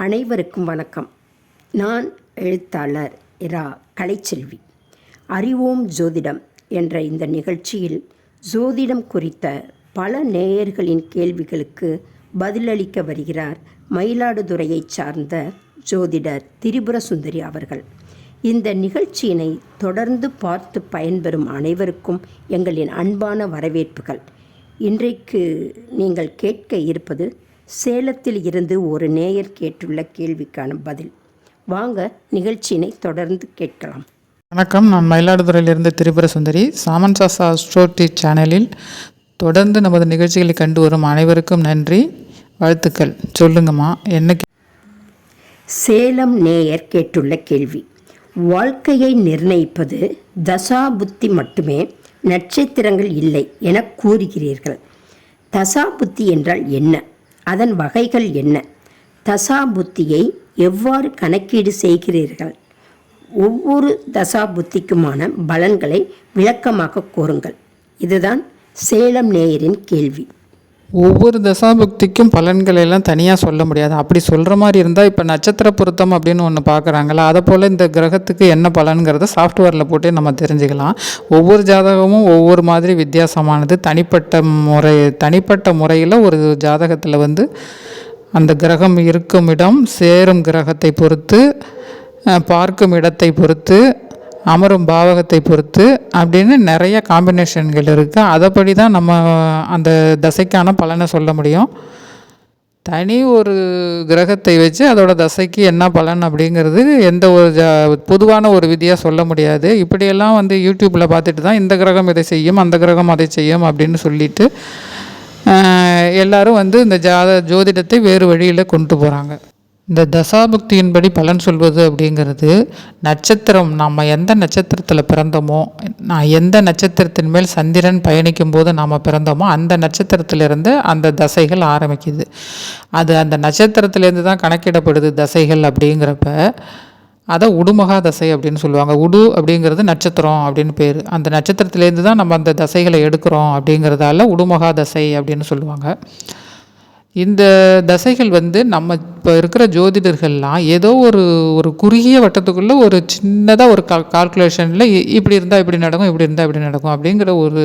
அனைவருக்கும் வணக்கம். நான் எழுத்தாளர் இரா கலைச்செல்வி. அறிவோம் ஜோதிடம் என்ற இந்த நிகழ்ச்சியில் ஜோதிடம் குறித்த பல நேயர்களின் கேள்விகளுக்கு பதிலளிக்க வருகிறார் மயிலாடுதுறையைச் சார்ந்த ஜோதிடர் திரிபுர சுந்தரி அவர்கள். இந்த நிகழ்ச்சியினை தொடர்ந்து பார்த்து பயன்பெறும் அனைவருக்கும் எங்களின் அன்பான வரவேற்புகள். இன்றைக்கு நீங்கள் கேட்க இருப்பது சேலத்தில் இருந்து ஒரு நேயர் கேட்டுள்ள கேள்விக்கான பதில். வாங்க நிகழ்ச்சியினை தொடர்ந்து கேட்கலாம். வணக்கம் நான் மயிலாடுதுறையிலிருந்து திரிபுர சுந்தரி. சாமன் சாசா ஸ்டோர் சேனலில் தொடர்ந்து நமது நிகழ்ச்சிகளை கண்டு வரும் அனைவருக்கும் நன்றி வாழ்த்துக்கள். சொல்லுங்கம்மா என்ன சேலம் நேயர் கேட்டுள்ள கேள்வி. வாழ்க்கையை நிர்ணயிப்பது தசா புத்தி மட்டுமே நட்சத்திரங்கள் இல்லை என கூறுகிறீர்கள். தசா புத்தி என்றால் என்ன? அதன் வகைகள் என்ன? தசா புத்தியை எவ்வாறு கணக்கீடு செய்கிறீர்கள்? ஒவ்வொரு தசா புத்திக்குமான பலன்களை விளக்கமாக கூறுங்கள். இதுதான் சேலம் நேயரின் கேள்வி. ஒவ்வொரு தசாபக்திக்கும் பலன்களை எல்லாம் தனியாக சொல்ல முடியாது. அப்படி சொல்கிற மாதிரி இருந்தால் இப்போ நட்சத்திர பொருத்தம் அப்படின்னு ஒன்று பார்க்குறாங்களா அதை போல் இந்த கிரகத்துக்கு என்ன பலன்கிறத சாஃப்ட்வேரில் போட்டு நம்ம தெரிஞ்சுக்கலாம். ஒவ்வொரு ஜாதகமும் ஒவ்வொரு மாதிரி வித்தியாசமானது. தனிப்பட்ட முறை தனிப்பட்ட முறையில் ஒரு ஜாதகத்தில் வந்து அந்த கிரகம் இருக்கும் இடம் சேரும் கிரகத்தை பொறுத்து பார்க்கும் இடத்தை பொறுத்து அமரும் பாவகத்தை பொறுத்து அப்படின்னு நிறைய காம்பினேஷன்கள் இருக்குது அதைப்படி தான் நம்ம அந்த தசைக்கான பலனை சொல்ல முடியும். தனி ஒரு கிரகத்தை வச்சு அதோட தசைக்கு என்ன பலன் அப்படிங்கிறது எந்த ஒரு ஜா பொதுவான ஒரு விதியாக சொல்ல முடியாது. இப்படியெல்லாம் வந்து யூடியூப்பில் பார்த்துட்டு தான் இந்த கிரகம் இதை செய்யும் அந்த கிரகம் அதை செய்யும் அப்படின்னு சொல்லிட்டு எல்லாரும் வந்து இந்த ஜாத ஜோதிடத்தை வேறு வழியில் கொண்டு போகிறாங்க இந்த தசாபுக்தியின்படி பலன் சொல்வது அப்படிங்கிறது நட்சத்திரம் நம்ம எந்த நட்சத்திரத்தில் பிறந்தோமோ நான் எந்த நட்சத்திரத்தின் மேல் சந்திரன் பயணிக்கும் போது நாம் பிறந்தோமோ அந்த நட்சத்திரத்திலிருந்து அந்த தசைகள் ஆரம்பிக்குது. அது அந்த நட்சத்திரத்திலேருந்து தான் கணக்கிடப்படுது தசைகள் அப்படிங்கிறப்ப. அதை உடுமகா தசை அப்படின்னு சொல்லுவாங்க. உடு அப்படிங்கிறது நட்சத்திரம் அப்படின்னு பேர். அந்த நட்சத்திரத்திலேருந்து தான் நம்ம அந்த தசைகளை எடுக்கிறோம் அப்படிங்கிறதால உடுமகா தசை அப்படின்னு சொல்லுவாங்க. இந்த தசைகள் வந்து நம்ம இப்போ இருக்கிற ஜோதிடர்கள்லாம் ஏதோ ஒரு ஒரு குறுகிய வட்டத்துக்குள்ளே ஒரு சின்னதாக ஒரு கால் கால்குலேஷனில் இப்படி இருந்தால் இப்படி நடக்கும் இப்படி இருந்தால் இப்படி நடக்கும் அப்படிங்கிற ஒரு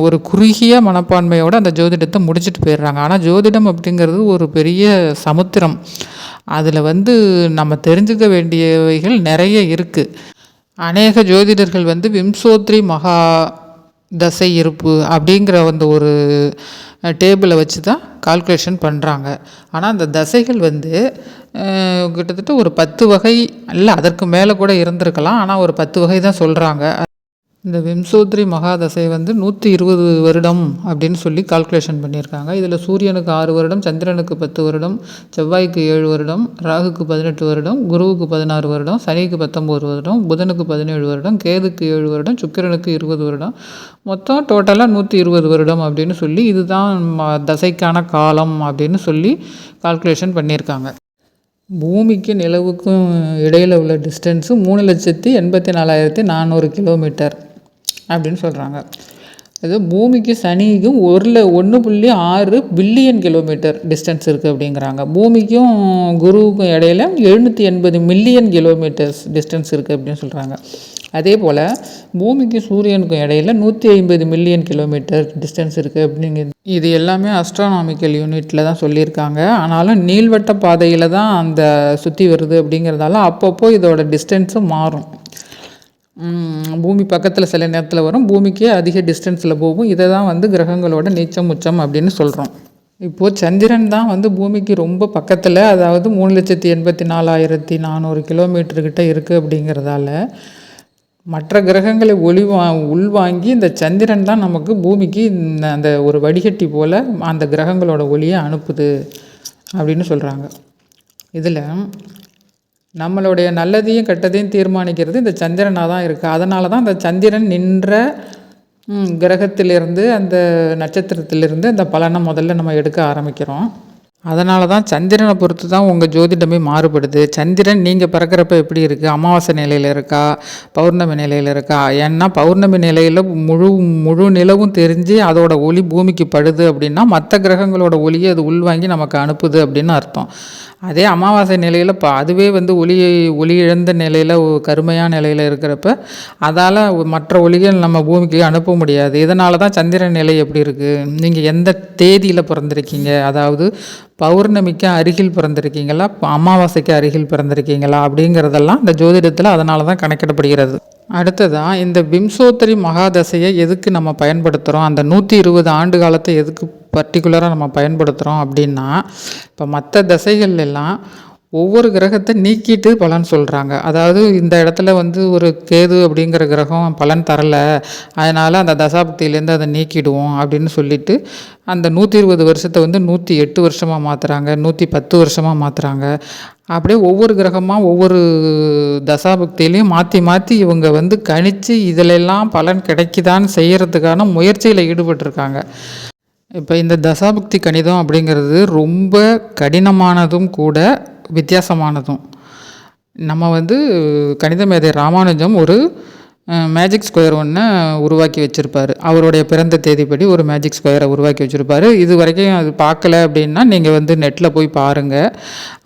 ஒரு குறுகிய மனப்பான்மையோடு அந்த ஜோதிடத்தை முடிச்சுட்டு போயிடுறாங்க. ஆனால் ஜோதிடம் அப்படிங்கிறது ஒரு பெரிய சமுத்திரம். அதில் வந்து நம்ம தெரிஞ்சுக்க வேண்டியவைகள் நிறைய இருக்குது அநேக ஜோதிடர்கள் வந்து விம்சோத்ரி மகா தசை இருப்பு அப்படிங்கிற அந்த ஒரு டேபிளை வச்சு தான் கால்குலேஷன் பண்ணுறாங்க ஆனால் அந்த தசைகள் வந்து கிட்டத்தட்ட ஒரு பத்து வகை இல்லை அதற்கு மேலே கூட இருந்திருக்கலாம். ஆனால் ஒரு பத்து வகை தான் சொல்கிறாங்க இந்த விம்சோத்ரி மகாதசை வந்து நூற்றி இருபது வருடம் அப்படின்னு சொல்லி கால்குலேஷன் பண்ணியிருக்காங்க. இதில் சூரியனுக்கு ஆறு வருடம் சந்திரனுக்கு பத்து வருடம் செவ்வாய்க்கு ஏழு வருடம் ராகுக்கு பதினெட்டு வருடம் குருவுக்கு பதினாறு வருடம் சனிக்கு பத்தொம்போது வருடம் புதனுக்கு பதினேழு வருடம் கேதுக்கு ஏழு வருடம் சுக்கிரனுக்கு இருபது வருடம். மொத்தம் டோட்டலாக நூற்றி இருபது வருடம் அப்படின்னு சொல்லி இதுதான் தசைக்கான காலம் அப்படின்னு சொல்லி கால்குலேஷன் பண்ணியிருக்காங்க. பூமிக்கு நிலவுக்கும் இடையில் உள்ள டிஸ்டன்ஸு மூணு லட்சத்தி எண்பத்தி நாலாயிரத்தி நானூறு கிலோமீட்டர் அப்படின்னு சொல்கிறாங்க இது பூமிக்கு சனிக்கும் ஒரு ஒன்று புள்ளி ஆறு பில்லியன் கிலோமீட்டர் டிஸ்டன்ஸ் இருக்குது அப்படிங்கிறாங்க. பூமிக்கும் குருவுக்கும் இடையில எழுநூற்றி எண்பது மில்லியன் கிலோமீட்டர்ஸ் டிஸ்டன்ஸ் இருக்குது அப்படின்னு சொல்கிறாங்க அதே போல் பூமிக்கு சூரியனுக்கும் இடையில நூற்றி ஐம்பது மில்லியன் கிலோமீட்டர் டிஸ்டன்ஸ் இருக்குது அப்படிங்க இது எல்லாமே அஸ்ட்ரானாமிக்கல் யூனிட்டில் தான் சொல்லியிருக்காங்க. ஆனாலும் நீள்வட்ட பாதையில் தான் அந்த சுற்றி வருது அப்படிங்கிறதால அப்பப்போ இதோட டிஸ்டன்ஸும் மாறும். பூமி பக்கத்தில் சில நேரத்தில் வரும். பூமிக்கே அதிக டிஸ்டன்ஸில் போகும். இதை தான் வந்து கிரகங்களோட நீச்சம் உச்சம் அப்படின்னு சொல்கிறோம் இப்போது சந்திரன் தான் வந்து பூமிக்கு ரொம்ப பக்கத்தில் அதாவது மூணு லட்சத்தி எண்பத்தி நாலாயிரத்தி நானூறு கிலோமீட்டர்கிட்ட இருக்குது அப்படிங்கிறதால மற்ற கிரகங்களை ஒளி வா உள்வாங்கி இந்த சந்திரன் தான் நமக்கு பூமிக்கு இந்த அந்த ஒரு வடிகட்டி போல் அந்த கிரகங்களோட ஒளியை அனுப்புது அப்படின்னு சொல்கிறாங்க இதில் நம்மளுடைய நல்லதையும் கெட்டதையும் தீர்மானிக்கிறது இந்த சந்திரனாக தான் இருக்குது அதனால தான் அந்த சந்திரன் நின்ற கிரகத்திலிருந்து அந்த நட்சத்திரத்திலிருந்து அந்த பலனை முதல்ல நம்ம எடுக்க ஆரம்பிக்கிறோம். அதனால தான் சந்திரனை பொறுத்து தான் உங்கள் ஜோதிடமே மாறுபடுது. சந்திரன் நீங்கள் பிறக்கிறப்ப எப்படி இருக்குது அமாவாசை நிலையில் இருக்கா? பௌர்ணமி நிலையில் இருக்கா? ஏன்னா பௌர்ணமி நிலையில் முழு முழு நிலவும் தெரிஞ்சு அதோட ஒளி பூமிக்கு படுது அப்படின்னா மற்ற கிரகங்களோட ஒளியை அது உள்வாங்கி நமக்கு அனுப்புது அப்படின்னு அர்த்தம். அதே அமாவாசை நிலையில் இப்போ அதுவே வந்து ஒளி ஒளி இழந்த நிலையில் கருமையான நிலையில் இருக்கிறப்ப அதால் மற்ற ஒளிகள் நம்ம பூமிக்கு அனுப்ப முடியாது. இதனால தான் சந்திரன் நிலை எப்படி இருக்குது நீங்கள் எந்த தேதியில் பிறந்திருக்கீங்க? அதாவது பௌர்ணமிக்கு அருகில் பிறந்திருக்கீங்களா? அமாவாசைக்கு அருகில் பிறந்திருக்கீங்களா? அப்படிங்கிறதெல்லாம் இந்த ஜோதிடத்தில் அதனால தான் கணக்கிடப்படுகிறது. அடுத்ததாக இந்த பிம்சோத்தரி மகாதசையை எதுக்கு நம்ம பயன்படுத்துகிறோம் அந்த நூற்றி இருபது ஆண்டு காலத்தை எதுக்கு பர்டிகுலராக நம்ம பயன்படுத்துகிறோம் அப்படின்னா இப்போ மற்ற தசைகள் எல்லாம் ஒவ்வொரு கிரகத்தை நீக்கிட்டு பலன் சொல்கிறாங்க அதாவது இந்த இடத்துல வந்து ஒரு கேது அப்படிங்கிற கிரகம் பலன் தரலை. அதனால் அந்த தசாபக்தியிலேருந்து அதை நீக்கிடுவோம் அப்படின்னு சொல்லிட்டு அந்த நூற்றி இருபது வருஷத்தை வந்து நூற்றி எட்டு வருஷமாக மாற்றுறாங்க நூற்றி பத்து வருஷமாக மாற்றுறாங்க அப்படியே ஒவ்வொரு கிரகமாக ஒவ்வொரு தசாபக்தியிலையும் மாற்றி மாற்றி இவங்க வந்து கணித்து இதிலெல்லாம் பலன் கிடைக்குதான்னு செய்கிறதுக்கான முயற்சியில் ஈடுபட்டிருக்காங்க. இப்போ இந்த தசாபக்தி கணிதம் அப்படிங்கிறது ரொம்ப கடினமானதும் கூட வித்தியாசமானதும். நம்ம வந்து கணித மேதை ராமானுஜம் ஒரு மேஜிக் ஸ்கொயர் ஒன்று உருவாக்கி வச்சுருப்பார். அவருடைய பிறந்த தேதிப்படி ஒரு மேஜிக் ஸ்கொயரை உருவாக்கி வச்சுருப்பாரு. இது வரைக்கும் அது பார்க்கல அப்படின்னா நீங்கள் வந்து நெட்டில் போய் பாருங்கள்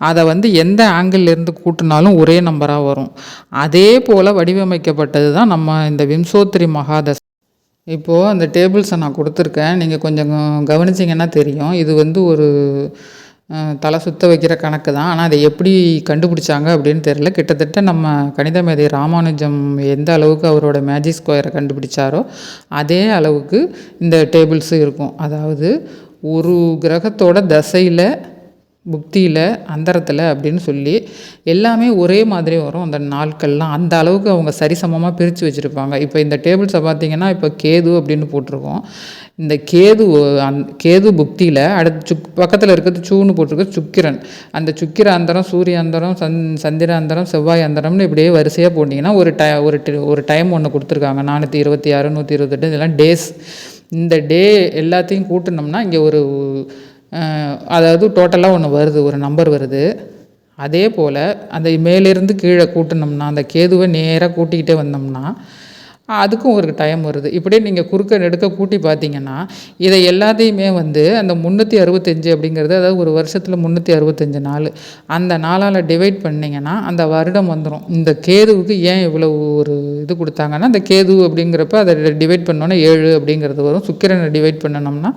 அதை வந்து எந்த ஆங்கிள்லேருந்து கூட்டினாலும் ஒரே நம்பராக வரும். அதே போல் வடிவமைக்கப்பட்டது தான் நம்ம இந்த விம்சோத்திரி மகாதச. இப்போது அந்த டேபிள்ஸை நான் கொடுத்துருக்கேன். நீங்கள் கொஞ்சம் கவனிச்சிங்கன்னா தெரியும். இது வந்து ஒரு தலை சுத்த வைக்கிற கணக்கு தான். ஆனால் அதை எப்படி கண்டுபிடிச்சாங்க அப்படின்னு தெரியல. கிட்டத்தட்ட நம்ம கணித மேதை ராமானுஜம் எந்த அளவுக்கு அவரோட மேஜிக் ஸ்கொயரை கண்டுபிடிச்சாரோ அதே அளவுக்கு இந்த டேபிள்ஸும் இருக்கும். அதாவது ஒரு கிரகத்தோட தசையில் புக்தியில் அந்தரத்தில் அப்படின்னு சொல்லி எல்லாமே ஒரே மாதிரி வரும். அந்த நாட்கள்லாம் அந்த அளவுக்கு அவங்க சரிசமமாக பிரித்து வச்சுருப்பாங்க. இப்போ இந்த டேபிள்ஸை பார்த்தீங்கன்னா இப்போ கேது அப்படின்னு போட்டிருக்கோம். இந்த கேது அந் கேது புக்தியில் அடுத்து சுக் பக்கத்தில் இருக்கிறது சூன்னு போட்டிருக்கு சுக்கிரன். அந்த சுக்கிர அந்தரம் சூரிய அந்தரம் சந் சந்திர அந்தரம் செவ்வாய் அந்தரம்னு இப்படியே வரிசையாக போட்டிங்கன்னா ஒரு டை ஒரு ஒரு டைம் ஒன்று கொடுத்துருக்காங்க. நானூற்றி இருபத்தி ஆறு நூற்றி இருபத்தெட்டு இதெல்லாம் டேஸ். இந்த டே எல்லாத்தையும் கூட்டினோம்னா இங்கே ஒரு அதாவது டோட்டலாக ஒன்று வருது ஒரு நம்பர் வருது. அதே போல் அந்த மேலேருந்து கீழே கூட்டினோம்னா அந்த கேதுவை நேராக கூட்டிக்கிட்டே வந்தோம்னா அதுக்கும் ஒரு டைம் வருது. இப்படியே நீங்கள் குறுக்க நெடுக்க கூட்டி பார்த்தீங்கன்னா இதை எல்லாத்தையுமே வந்து அந்த முந்நூற்றி அறுபத்தஞ்சு அப்படிங்கிறது அதாவது ஒரு வருஷத்தில் முந்நூற்றி அறுபத்தஞ்சு நாள். அந்த நாளால் டிவைட் பண்ணிங்கன்னா அந்த வருடம் வந்துடும் இந்த கேதுவுக்கு ஏன் இவ்வளோ ஒரு இது கொடுத்தாங்கன்னா அந்த கேது அப்படிங்கிறப்ப அதை டிவைட் பண்ணோன்னா ஏழு அப்படிங்கிறது வரும். சுக்கிரனை டிவைட் பண்ணனோம்னா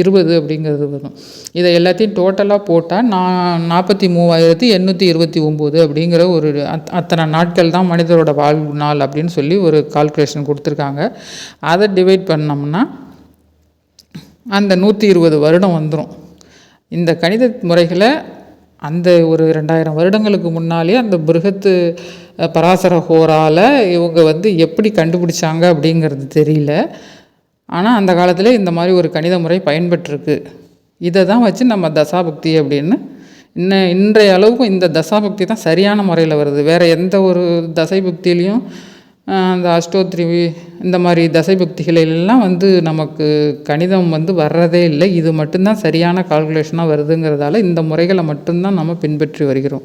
இருபது அப்படிங்கிறது வரும். இதை எல்லாத்தையும் டோட்டலாக போட்டால் நான் நாற்பத்தி மூவாயிரத்தி எண்ணூற்றி இருபத்தி ஒம்பது அப்படிங்கிற ஒரு அத் அத்தனை நாட்கள் தான் மனிதரோட வாழ்வு நாள் அப்படின்னு சொல்லி ஒரு கால்குலேஷன் கொடுத்துருக்காங்க. அதை டிவைட் பண்ணோம்னா அந்த நூற்றி இருபது வருடம் வந்துடும் இந்த கணித முறைகளை அந்த ஒரு ரெண்டாயிரம் வருடங்களுக்கு முன்னாலே அந்த பிருகத்து பராசர ஹோரால் இவங்க வந்து எப்படி கண்டுபிடிச்சாங்க அப்படிங்கிறது தெரியல. ஆனால் அந்த காலத்தில் இந்த மாதிரி ஒரு கணித முறை பயன்பெற்றிருக்கு. இதை தான் வச்சு நம்ம தசாபக்தி அப்படின்னு இன்ன இன்றைய அளவுக்கு இந்த தசாபக்தி தான் சரியான முறையில் வருது. வேறு எந்த ஒரு தசை புக்தியிலையும் அந்த அஷ்டோத்ரி இந்த மாதிரி தசை பக்திகளிலெல்லாம் வந்து நமக்கு கணிதம் வந்து வர்றதே இல்லை. இது மட்டும்தான் சரியான கால்குலேஷனாக வருதுங்கிறதால இந்த முறைகளை மட்டும்தான் நம்ம பின்பற்றி வருகிறோம்.